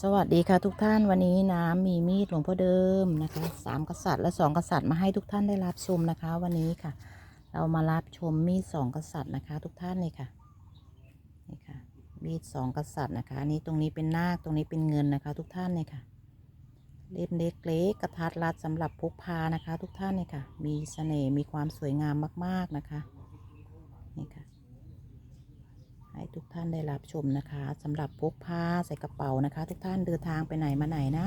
สวัสดีค่ะทุกท่านวันนี้น้ำมีมีดหลวงพ่อเดิมนะคะสามกษัตริย์และสองกษัตริย์มาให้ทุกท่านได้รับชมนะคะ วันนี้ค่ะ เรามารับชมมีดสองกษัตริย์นะคะ ทุกท่านเลยค่ะนี่ค่ะ มีดสองกษัตริย์นะคะนี้ตรงนี้เป็นนาคตรงนี้เป็นเงินนะคะ ทุกท่านเลยค่ะเล่มเล็กๆกระทัดรัดสำหรับพกพานะคะ ทุกท่านเลยค่ะ มีเสน่ห์มีความสวยงามมากๆนะคะนี่ค่ะ ให้ทุกท่านได้รับชมนะคะสำหรับพกพาใส่กระเป๋านะคะ ทุกท่านเดินทางไปไหนมาไหนนะ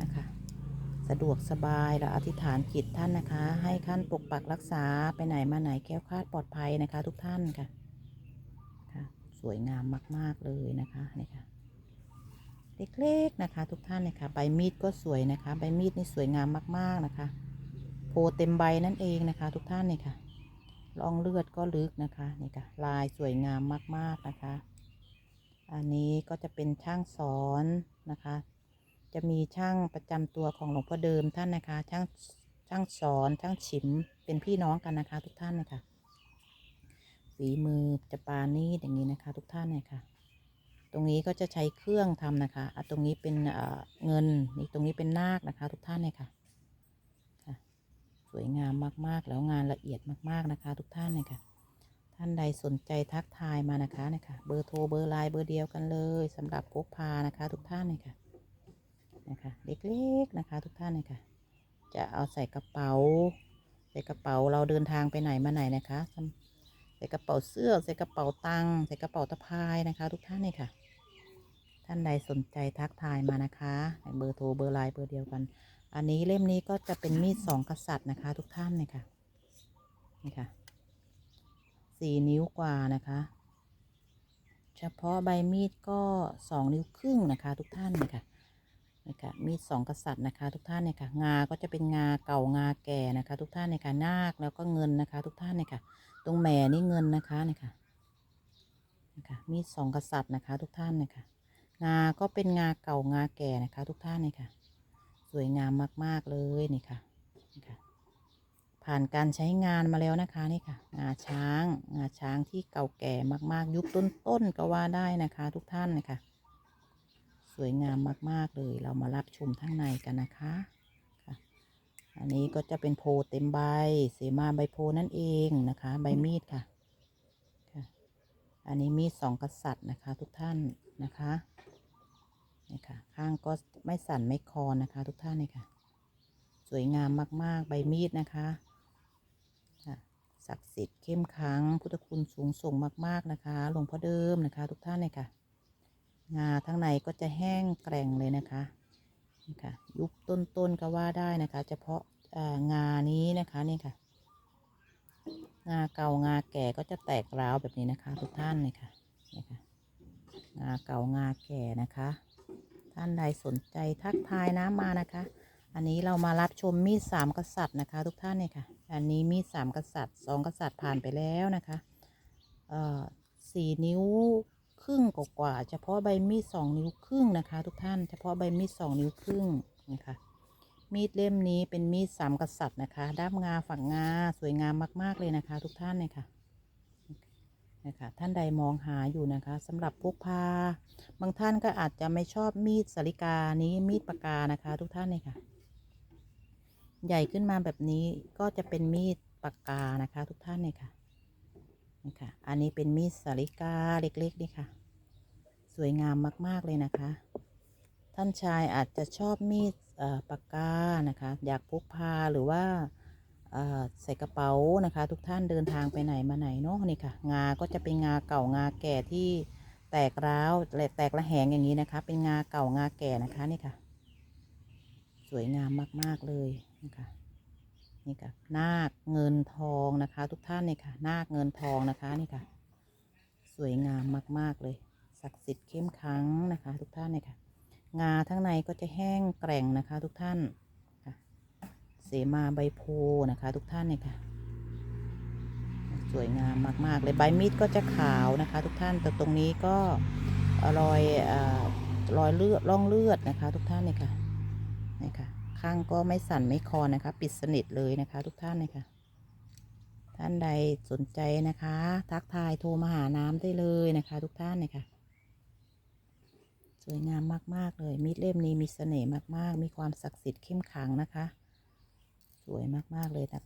นะคะ สะดวกสบายและอธิษฐานจิตท่านนะคะ ให้ท่านปกปักรักษาไปไหนมาไหนแค้วคลาดปลอดภัยนะคะ ทุกท่านค่ะค่ะสวยงามมาก ๆ เลยนะคะนี่ค่ะเล็กๆนะคะ ทุกท่านนะคะใบมีดก็สวยนะคะ ใบมีดนี่สวยงามมากๆนะคะ โพเต็มใบนั่นเองนะคะ ทุกท่านนี่ค่ะ ร่องเลือดก็ลึกนะคะนี่ค่ะลายสวยงามมากๆนะคะ อันนี้ก็จะเป็นช่างสอนนะคะ จะมีช่างประจำตัวของหลวงพ่อเดิมท่านนะคะช่างช่างสอนช่างฉิมเป็นพี่น้องกันนะคะ ทุกท่านนะคะฝีมือจะปานี่อย่างนี้นะคะ ทุกท่านเนี่ยค่ะตรงนี้ก็จะใช้เครื่องทำนะคะอะตรงนี้เป็นเอ่อเงินนี่ตรงนี้เป็นนาคนะคะ ทุกท่านเนี่ยค่ะ สวยงามมากๆ แล้วงานละเอียดมากๆนะคะ ทุกท่านเลยค่ะ ท่านใดสนใจทักทายมานะคะนะคะเบอร์โทรเบอร์ไลน์เบอร์เดียวกันเลยสำหรับพกพานะคะ ทุกท่านเลยค่ะนะคะเล็กๆนะคะ ทุกท่านเลยค่ะ จะเอาใส่กระเป๋า ใส่กระเป๋าเราเดินทางไปไหนมาไหนนะคะ ใส่กระเป๋าเสื้อใส่กระเป๋าตังค์ใส่กระเป๋าตะพายนะคะ ทุกท่านเลยค่ะ ท่านใดสนใจทักทายมานะคะเบอร์โทรเบอร์ไลน์เบอร์เดียวกัน อันนี้เล่มนี้ก็จะเป็นมีดสองกษัตริย์นะคะ ทุกท่านเลยค่ะนี่ค่ะสี่นิ้วกว่านะคะ เฉพาะใบมีดก็สองนิ้วครึ่งนะคะ ทุกท่านเลยค่ะนี่ค่ะมีดสองกษัตริย์นะคะ ทุกท่านเลยค่ะ งาก็จะเป็นงาเก่างาแก่นะคะ ทุกท่านเลยค่ะนาคแล้วก็เงินนะคะ ทุกท่านเลยค่ะ ตรงแหม่นี่เงินนะคะนี่ค่ะนี่ค่ะมีดสองกษัตริย์นะคะ ทุกท่านเลยค่ะ งาก็เป็นงาเก่างาแก่นะคะ ทุกท่านเลยค่ะ สวยงามมาก ๆ เลยนี่ค่ะนี่ค่ะ ผ่านการใช้งานมาแล้วนะคะนี่ค่ะ งาช้าง งาช้างที่เก่าแก่มากๆ ยุคต้นๆก็ว่าได้นะคะ ทุกท่านนะคะ สวยงามมาก ๆ เลย เรามารับชมข้างในกันนะคะค่ะ อันนี้ก็จะเป็นโพเต็มใบ เสมาใบโพนั่นเองนะคะ ใบมีดค่ะคะอันนี้มีดสองกษัตริย์นะคะ ทุกท่านนะคะ นี่ค่ะ ข้างก็ไม่สั่นไม่คลอนนะคะ ทุกท่านนี่ค่ะ สวยงามมาก ๆ ใบมีดนะคะศักดิ์สิทธิ์เข้มขังพุทธคุณสูงส่งมาก ๆ นะคะหลวงพ่อเดิมนะคะ ทุกท่านนี่ค่ะ งาทั้งในก็จะแห้งแกร่งเลยนะคะนี่ค่ะ ยุคต้นๆก็ว่าได้นะคะ เฉพาะงานี้นะคะนี่ค่ะ งาเก่างาแก่ก็จะแตกร้าวแบบนี้นะคะ ทุกท่านนี่ค่ะนี่ค่ะ งาเก่างาแก่นะคะ ท่านใดสนใจทักทายน้ำมานะคะ อันนี้เรามารับชมมีดสามกษัตริย์นะคะ ทุกท่านเนี่ยค่ะ อันนี้มีดสามกษัตริย์สองกษัตริย์ผ่านไปแล้วนะคะเอ่อสี่นิ้วครึ่งกว่าเฉพาะใบมีดสองนิ้วครึ่งนะคะ ทุกท่านเฉพาะใบมีดสองนิ้วครึ่งนะคะมีดเล่มนี้เป็นมีดสามกษัตริย์นะคะ ด้ามงาฝักงาสวยงามมาก ๆ เลยนะคะ ทุกท่านเนี่ยค่ะ นะคะท่านใดมองหาอยู่นะคะสำหรับพกพา บางท่านก็อาจจะไม่ชอบมีดสาริกานี้มีดปากกานะคะ ทุกท่านเลยค่ะ ใหญ่ขึ้นมาแบบนี้ก็จะเป็นมีดปากกานะคะ ทุกท่านเลยค่ะนี่ค่ะ อันนี้เป็นมีดสาริกาเล็กๆนี่ค่ะ สวยงามมากๆเลยนะคะ ท่านชายอาจจะชอบมีดเอ่อปากกานะคะ อยากพกพาหรือว่า ใส่กระเป๋านะคะ ทุกท่านเดินทางไปไหนมาไหนเนาะนี่ค่ะ งาก็จะเป็นงาเก่างาแก่ที่แตกร้าวแตกระแหงอย่างนี้นะคะ เป็นงาเก่างาแก่นะคะนี่ค่ะ สวยงามมากๆเลยนะคะนี่ค่ะนาคเงินทองนะคะ ทุกท่านนี่ค่ะนาคเงินทองนะคะนี่ค่ะ สวยงามมากๆเลยศักดิ์สิทธิ์เข้มขังนะคะ ทุกท่านนี่ค่ะ งาทั้งในก็จะแห้งแกร่งนะคะ ทุกท่าน มาใบโพนะคะ ทุกท่านนี่ค่ะ สวยงามมาก ๆ เลยใบมีดก็จะขาวนะคะ ทุกท่านแต่ตรงนี้ก็รอยอรอยเลือดร่องเลือดนะคะ ทุกท่านนี่ค่ะนี่ค่ะข้างก็ไม่สั่นไม่คลอนนะคะ ปิดสนิทเลยนะคะ ทุกท่านนี่ค่ะท่านใดสนใจนะคะ ทักทายโทรมาหาน้ำได้เลยนะคะ ทุกท่านนี่ค่ะสวยงามมาก ๆ เลยมีดเล่มนี้มีเสน่ห์มาก ๆ มีความศักดิ์สิทธิ์เข้มขังนะคะ สวยมาก ๆ เลยนะ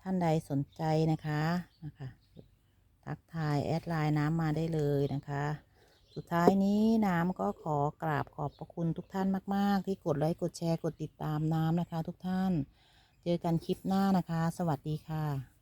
ท่านใดสนใจนะคะนะคะทักทายแอดไลน์น้ำมาได้เลยนะคะ สุดท้ายนี้น้ำก็ขอกราบขอบพระคุณทุกท่านมาก ๆ ที่กดไลค์กดแชร์กดติดตามน้ำนะคะ ทุกท่าน เจอกันคลิปหน้านะคะ สวัสดีค่ะ